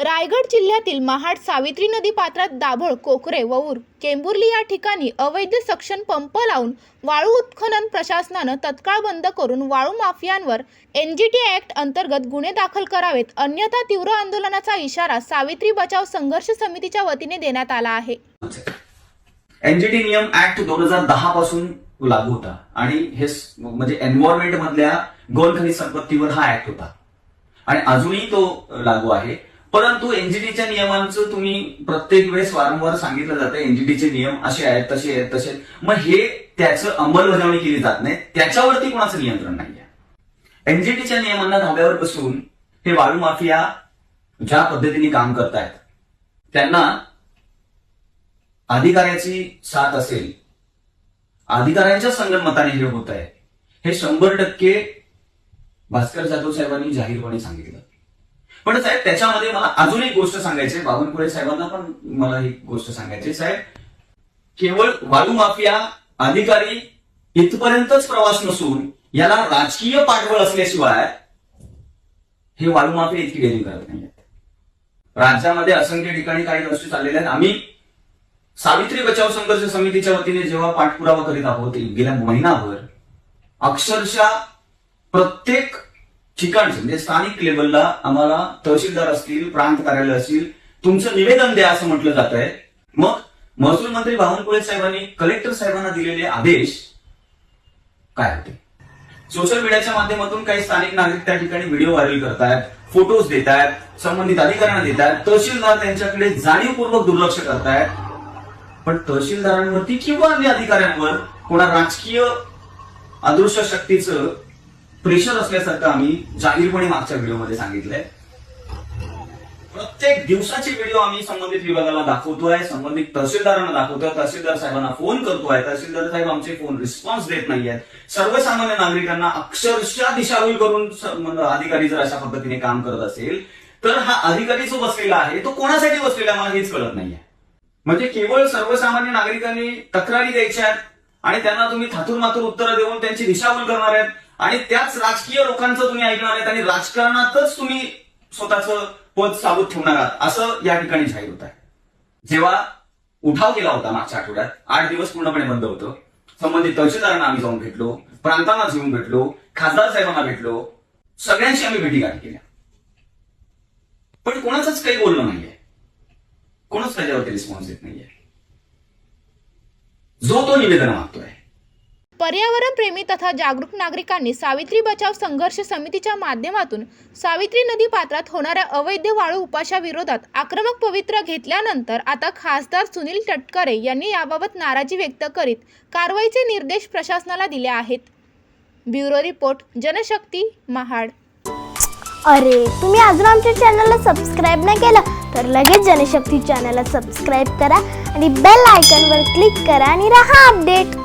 रायगड जिल्ह्यातील महाड सावित्री नदी पात्रात दाभोळ कोकरे वऊर केंबुर्ली या ठिकाणी अवैध सक्शन पंप लावून वाळू उत्खनन प्रशासनानं तत्काळ बंद करून वाळू माफियांवर एन जी टी ॲक्ट अंतर्गत गुन्हे दाखल करावेत. अन्यथा तीव्र आंदोलनाचा इशारा सावित्री बचाव संघर्ष समितीच्या वतीने देण्यात आला आहे. एनजीटी नियम ऍक्ट दोन हजार दहा पासून लागू होता आणि हे म्हणजे एन्व्हायरमेंट मधल्या गौण संपत्तीवर हा ऍक्ट होता. आणि अजूनही तो लागू आहे. परंतु एनजीटीच्या नियमांचं तुम्ही प्रत्येक वेळेस वारंवार सांगितलं जातं एनजीटीचे नियम असे आहेत तसे आहेत तसे मग हे त्याचं अंमलबजावणी केली जात नाही. त्याच्यावरती कोणाचं नियंत्रण नाहीये. एनजीटीच्या नियमांना धाब्यावर बसून हे वाळू माफिया ज्या पद्धतीने काम करतायत त्यांना अधिकाऱ्याची साथ असेल अधिकाऱ्यांच्या संगणमताने हे होत आहे हे शंभर टक्के भास्कर जाधव साहेबांनी जाहीरपणे सांगितलं. पण साहेब त्याच्यामध्ये मला अजून एक गोष्ट सांगायची आहे. बावनकुळे साहेबांना पण मला एक गोष्ट सांगायची साहेब केवळ वाळू माफिया अधिकारी इथपर्यंतच प्रवास नसून याला राजकीय पाठबळ असल्याशिवाय हे वाळू माफिया इतकी डेअरिंग करत नाही राज्यामध्ये असंख्य ठिकाणी काही गोष्टी चाललेल्या आहेत. आम्ही सावित्री बचाव संघर्ष समितीच्या वतीने जेव्हा पाठपुरावा करीत आहोत गेल्या महिनाभर अक्षरशः प्रत्येक ठिकाणचं म्हणजे स्थानिक लेवलला आम्हाला तहसीलदार असतील प्रांत कार्यालय असतील तुमचं निवेदन द्या असं म्हटलं जात आहे. मग महसूल मंत्री बावनकुळे साहेबांनी कलेक्टर साहेबांना दिलेले आदेश काय होते? सोशल मीडियाच्या माध्यमातून काही स्थानिक नागरिक त्या ठिकाणी व्हिडिओ व्हायरल करतायत फोटोज देत आहेत संबंधित अधिकाऱ्यांना देत आहेत तहसीलदार त्यांच्याकडे जाणीवपूर्वक दुर्लक्ष करतायत. पण तहसीलदारांवरती किंवा अन्य अधिकाऱ्यांवर कोणा राजकीय अदृश्य शक्तीचं प्रेशर असल्यासारखं आम्ही जाहीरपणे मागच्या व्हिडिओमध्ये सांगितलंय. प्रत्येक दिवसाचे व्हिडिओ आम्ही संबंधित विभागाला दाखवतोय संबंधित तहसीलदारांना दाखवतोय तहसीलदार साहेबांना फोन करतोय. तहसीलदार साहेब आमचे फोन रिस्पॉन्स देत नाहीयेत. सर्वसामान्य नागरिकांना अक्षरशः दिशाभूल करून म्हणजे अधिकारी जर अशा पद्धतीने काम करत असेल तर हा अधिकारी जो बसलेला आहे तो कोणासाठी बसलेला आहे मला हेच कळत नाहीये. म्हणजे केवळ सर्वसामान्य नागरिकांनी तक्रारी द्यायच्या आहेत आणि त्यांना तुम्ही थातूर मातूर उत्तरं देऊन त्यांची दिशाभूल करणार आहेत आणि त्याच राजकीय लोकांचं तुम्ही ऐकणार आहेत आणि राजकारणातच तुम्ही स्वतःचं पद साबूत ठेवणार आहात. असं या ठिकाणी जाहीर होत आहे. जेव्हा उठाव केला होता मागच्या आठवड्यात आठ दिवस पूर्णपणे बंद होतं. संबंधित तहसीलदारांना आम्ही जाऊन भेटलो प्रांतांना जाऊन भेटलो खासदार साहेबांना भेटलो सगळ्यांशी आम्ही भेटीगाठी केल्या. पण कोणाचंच काही बोलणं नाहीये. कोणच त्याच्यावरती रिस्पॉन्स देत नाहीये. जो तो निवेदन मागतोय पर्यावरणप्रेमी तथा जागरूक नागरिकांनी सावित्री बचाव संघर्ष समितीच्या माध्यमातून सावित्री नदी पात्रात होणाऱ्या अवैध वाळू उपाशाविरोधात आक्रमक पवित्र घेतल्यानंतर आता खासदार सुनील तटकरे यांनी याबाबत नाराजी व्यक्त करीत कारवाईचे निर्देश प्रशासनाला दिले आहेत. Bureau report Janashakti Mahad. अरे तुम्ही अजून आमच्या चॅनलला सबस्क्राईब नाही केलं तर लगेच जनशक्ती चॅनलला सबस्क्राईब करा आणि बेल आयकॉनवर क्लिक करा आणि राहा अपडेट